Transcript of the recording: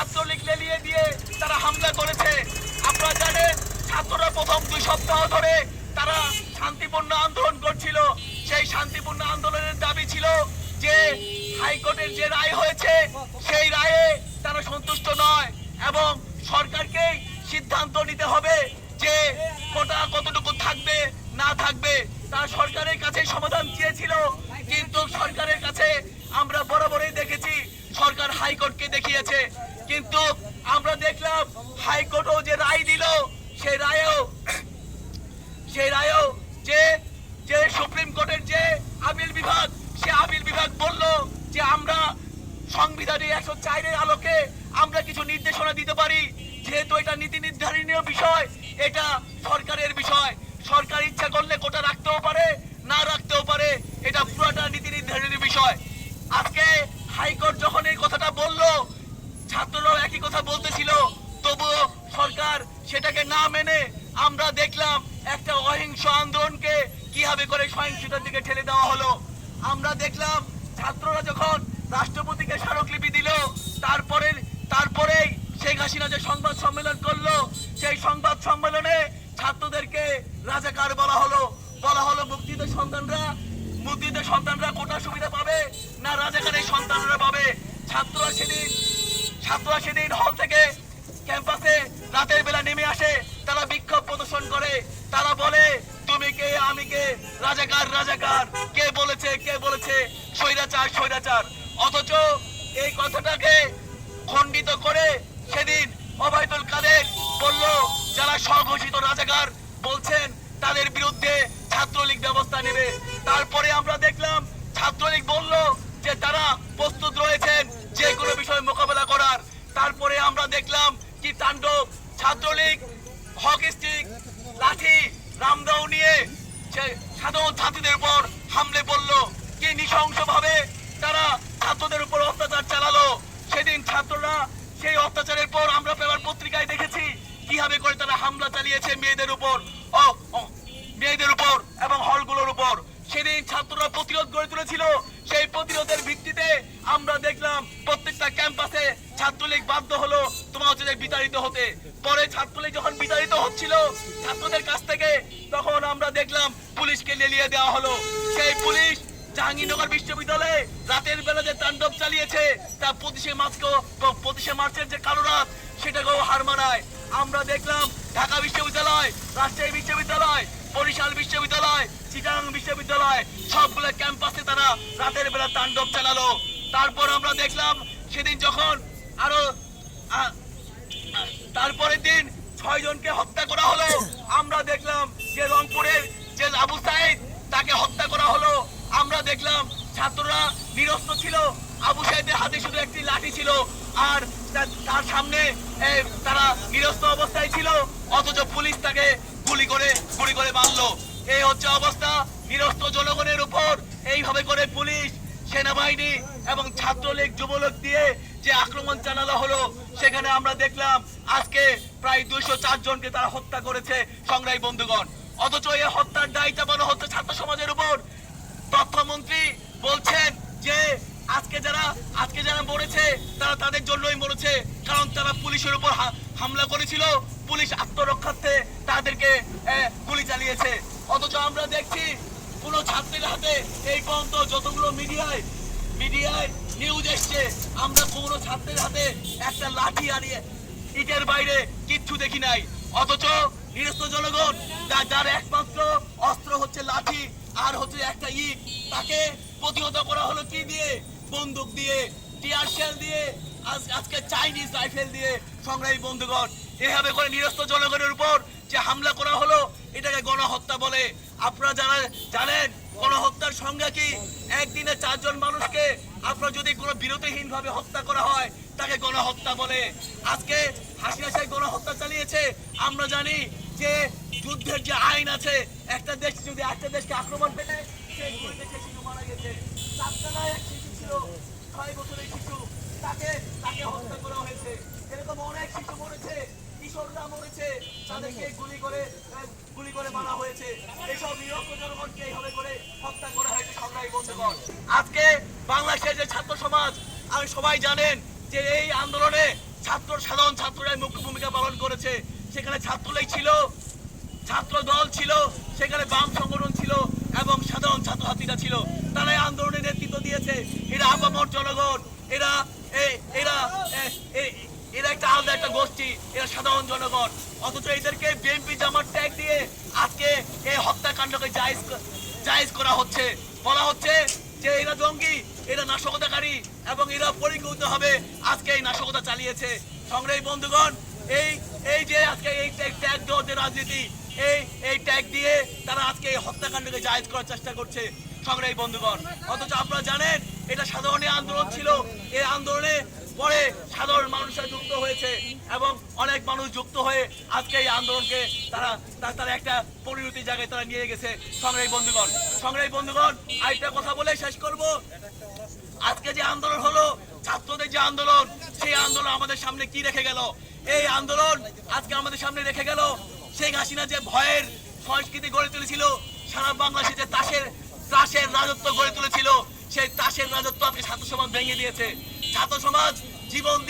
ছাত্রলীগ লেলিয়ে দিয়ে তারা হামলা করেছে। আপনারা জানেন, ছাত্ররা প্রথম দুই সপ্তাহ ধরে তারা শান্তিপূর্ণ আন্দোলন করছিল। সেই শান্তিপূর্ণ আন্দোলনের দাবি ছিল যে হাইকোর্টের যে রায় হয়েছে, সেই রায়ে তারা সন্তুষ্ট নয় এবং সরকারকেই সিদ্ধান্ত নিতে হবে যে কোটা কতটুকু থাকবে, না থাকবে। তারা সরকারের কাছে সমাধান চেয়েছিল, কিন্তু সরকারের কাছে আমরা বরাবরই দেখেছি, সরকার হাইকোর্টকে দেখিয়েছে। কিন্তু আমরা দেখলাম হাইকোর্টও যে রায় দিল, সেই রায়েও সেই রায়েও যে যে সুপ্রিম কোর্টের যে আপিল বিভাগ, সে আপিল বিভাগ বলল যে আমরা সংবিধানে একশো চারের আলোকে আমরা কিছু নির্দেশনা দিতে পারি। যেহেতু এটা নীতি নির্ধারণীয় বিষয়, এটা সরকারের বিষয়। সরকার ইচ্ছা করলে কোটা রাখতেও পারে, না রাখতেও পারে, এটা পুরোটা নীতি নির্ধারণীয় বিষয়। আজকে হাইকোর্ট যখন এই একই কথা বলতেছিল, তবুও সরকার সেটাকে না মেনে আমরা দেখলাম একটা অহিংস আন্দোলনকে কীভাবে করে সহিংসতার দিকে ঠেলে দেওয়া হলো। আমরা দেখলাম ছাত্ররা যখন রাষ্ট্রপতিকে স্মারকলিপি দিল, তারপরে, তারপরেই শেখ হাসিনা যে সংবাদ সম্মেলন করল, সেই সংবাদ সম্মেলনে ছাত্রদেরকে রাজাকার বলা হলো। বলা হলো মুক্তিদের সন্তানরা মুক্তিদের সন্তানরা কোটা সুবিধা পাবে না রাজাকারের সন্তানরা পাবে? ছাত্ররা সেদিন ছাত্ররা সেদিন হল থেকে ক্যাম্পাসে রাতের বেলা নেমে আসে, তারা বিক্ষোভ প্রদর্শন করে। তারা বলে, তুমি কে? আমি কে? রাজাকার রাজাকার। কে বলেছে কে বলেছে? স্বৈরাচার স্বৈরাচার। অথচ এই কথাটাকে খণ্ডিত করে সেদিন অবায়দুল কাদের বলল, যারা স্বঘোষিত রাজাকার বলছেন, তাদের বিরুদ্ধে ছাত্রলীগ ব্যবস্থা নেবে। তারপরে আমরা দেখলাম, ছাত্রলীগ বলল যে তারা ছাত্রলীগ, হকি স্টিক, লাঠি, রামদাও নিয়ে সাধারণ ছাত্রীদের উপর হামলে পড়ল। কি নৃশংসভাবে তারা ছাত্রদের উপর অত্যাচার চালালো। সেদিন ছাত্ররা সেই অত্যাচারের পর আমরা পেপার পত্রিকায় দেখেছি কীভাবে করে তারা হামলা চালিয়েছে মেয়েদের উপর ও ও, মেয়েদের উপর এবং হলগুলোর উপর সেদিন ছাত্ররা প্রতিরোধ গড়ে তুলেছিল সেই প্রতিরোধের ভিত্তিতে আমরা দেখলাম প্রত্যেকটা ক্যাম্পাসে ছাত্রলীগ বাধ্য হলো তোমার হচ্ছে যে হতে পরে ছাত্রলীগ যখন বিতাড়িত হচ্ছিল, ছাত্রদের কাছ থেকে তখন আমরা দেখলাম পুলিশকে লেলিয়ে দেওয়া হলো। সেই পুলিশ জাহাঙ্গীরনগর বিশ্ববিদ্যালয়ে রাতের বেলা যে তাণ্ডব চালিয়েছে তা পঁচিশে মার্চ পঁচিশে মার্চের যে কালো রাত, সেটাকেও হার মানায়। আমরা দেখলাম ঢাকা বিশ্ববিদ্যালয়, রাজশাহী বিশ্ববিদ্যালয়, বরিশাল বিশ্ববিদ্যালয় চিটাগাং বিশ্ববিদ্যালয়, সবগুলো ক্যাম্পাসে তারা রাতের বেলা তাণ্ডব চালালো। তারপর আমরা দেখলাম সেদিন যখন আরও তারপরের দিন ছয় জনকে হত্যা করা হলো। আমরা দেখলাম যে রংপুরের যে আবু সাইদ, তাকে হত্যা করা হলো। আমরা দেখলাম ছাত্ররা নিরস্ত্র ছিল। আবু সাইদের হাতে শুধু একটি লাঠি ছিল আর তার- সামনে তারা নিরস্ত অবস্থায় ছিল। অথচ পুলিশ তাকে গুলি করে গুলি করে মারলো। এই হচ্ছে অবস্থা। নিরস্ত জনগণের উপর এইভাবে করে পুলিশ, সেনাবাহিনী এবং ছাত্রলীগ, যুবলীগ দিয়ে যে আক্রমণ চালানো হলো, সেখানে আমরা দেখলাম আজকে প্রায় দুইশো জনকে তারা হত্যা করেছে সংগ্রামী বন্ধুগণ। অথচ এই হত্যার দায় চাপানো হচ্ছে ছাত্র সমাজের উপর, তথ্যমন্ত্রী বলছেন যে আজকে যারা আজকে যারা মরেছে, তারা তাদের জন্যই মরেছে। কারণ তারা পুলিশের উপর হামলা করেছিল, পুলিশ আত্মরক্ষার্থে তাদেরকে গুলি চালিয়েছে। অথচ আমরা দেখছি কোনো ছাত্রের হাতে এই পর্যন্ত যতগুলো মিডিয়ায় মিডিয়ায় নিউজ এসছে। আমরা কোনো ছাত্রের হাতে একটা লাঠি আনিয়ে ইটের বাইরে কিচ্ছু দেখি নাই। অথচ নিরস্ত জনগণ, যা- যার একমাত্র অস্ত্র হচ্ছে লাঠি আর হচ্ছে একটা ইট, তাকে প্রতিহত করা হলো কি দিয়ে? বন্দুক দিয়ে, টিয়ার শেল দিয়ে, আজ আজকে চাইনিজ রাইফেল দিয়ে সংগ্রামী বন্ধুগণ। এভাবে করে নিরস্ত জনগণের উপর যে হামলা করা হলো, এটাকে গণহত্যা বলে। আপনারা যারা জানেন গণহত্যার সংজ্ঞা কি একদিনে চারজন মানুষকে আপনার যদি কোনো বিরতিহীন ভাবে হত্যা করা হয়, তাকে গণহত্যা বলে। আজকে হাসিনা সেই গণহত্যা চালিয়েছে। আমরা জানি যে যুদ্ধের যে আইন আছে, একটা দেশ যদি একটা দেশকে আক্রমণ পেলে সেই মারা গেছে। ছয় বছরের শিশু। তাকে তাকে হত্যা করা হয়েছে। এরকম অনেক শিশু তাদেরকে গুলি করে গুলি করে মারা হয়েছে। এসব নিরক্ষ জনগণকে এইভাবে করে হত্যা করা হয়েছে সংগ্রামী বন্ধুগণ আজকে বাংলাদেশের যে ছাত্র সমাজ, আমি সবাই জানেন যে এই আন্দোলনে ছাত্র, সাধারণ ছাত্ররাই মুখ্য ভূমিকা পালন করেছে। সেখানে ছাত্রলাই ছিল, ছাত্র দল ছিল, সেখানে বাম সংগঠন ছিল এবং সাধারণ ছাত্রছাত্রীরা ছিল। তারাই আন্দোলনের নেতৃত্ব দিয়েছে। এরা আপামর জনগণ, এরা এরা এরা একটা আলাদা একটা গোষ্ঠী, এরা সাধারণ জনগণ। অথচ এদেরকে বিএনপি জামার ট্যাগ দিয়ে আজকে এই হত্যাকাণ্ডকে জায়েজ জায়েজ করা হচ্ছে। বলা হচ্ছে যে এরা জঙ্গি, এরা নাশকতাকারী এবং এরা পরিকৃত হবে আজকে এই নাশকতা চালিয়েছে। সংগ্রামী বন্ধুগণ, এই এই যে আজকে এই ট্যাগ দেওয়ার রাজনীতি, এই এই ট্যাগ দিয়ে তারা আজকে এই হত্যাকাণ্ডকে জায়েজ করার চেষ্টা করছে। সংগ্রামী বন্ধুগণ, অথচ আপনারা জানেন, এটা সাধারণ আন্দোলন ছিল। এই আন্দোলনে পরে সাধারণ মানুষরা যুক্ত হয়েছে এবং অনেক মানুষ যুক্ত হয়ে আজকে এই আন্দোলনকে তারা তারা একটা পরিণতি জায়গায় তারা নিয়ে গেছে। সংগ্রামী বন্ধুগণ সংগ্রামী বন্ধুগণ, আরেকটা কথা বলে শেষ করব। আজকে যে আন্দোলন হলো, ছাত্রদের যে আন্দোলন, সেই আন্দোলন আমাদের সামনে কি রেখে গেল? এই আন্দোলন আজকে আমাদের সামনে রেখে গেল শেখ হাসিনা যে ভয়ের সংস্কৃতি গড়ে তুলেছিল, সারা বাংলাদেশে যে তাসের তাসের রাজত্ব গড়ে তুলেছিল, সেই তাসের রাজত্ব আজকে ছাত্র সমাজ ভেঙে দিয়েছে। ছাত্র সমাজ জীবন দিয়ে